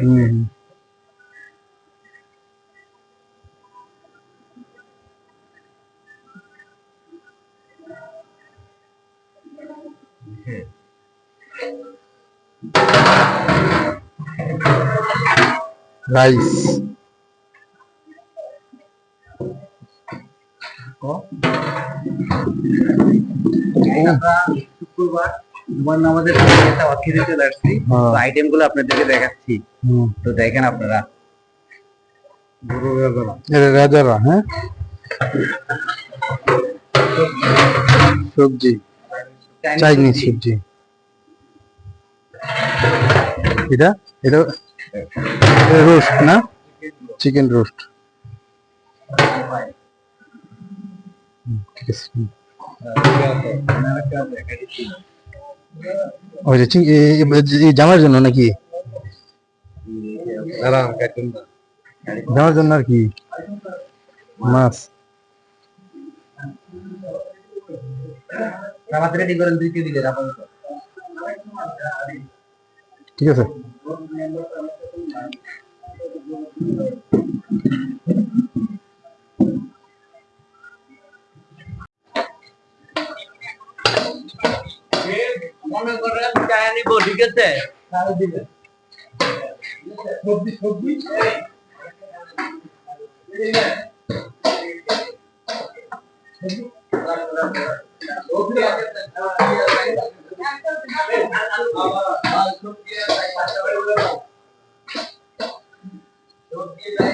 Ừ. nice. có Ủa. জুমার নামাজের একটা অথিতে চলে আসছি হ্যাঁ। আইটেমগুলো আপনাদেরকে দেখাচ্ছি। তো দেখেন আপনারা। রাজারা হ্যাঁ? সবজি। চাইনিজ সবজি। এটা? এটা? রোস্ট না? চিকেন রোস্ট ওই যে জামার জন্য নাকি? জামার জন্য। আর কি? মাছ। ঠিক আছে। মনে করেন চায় নিব ঠিক আছে? সবজি সবজি? সবজি?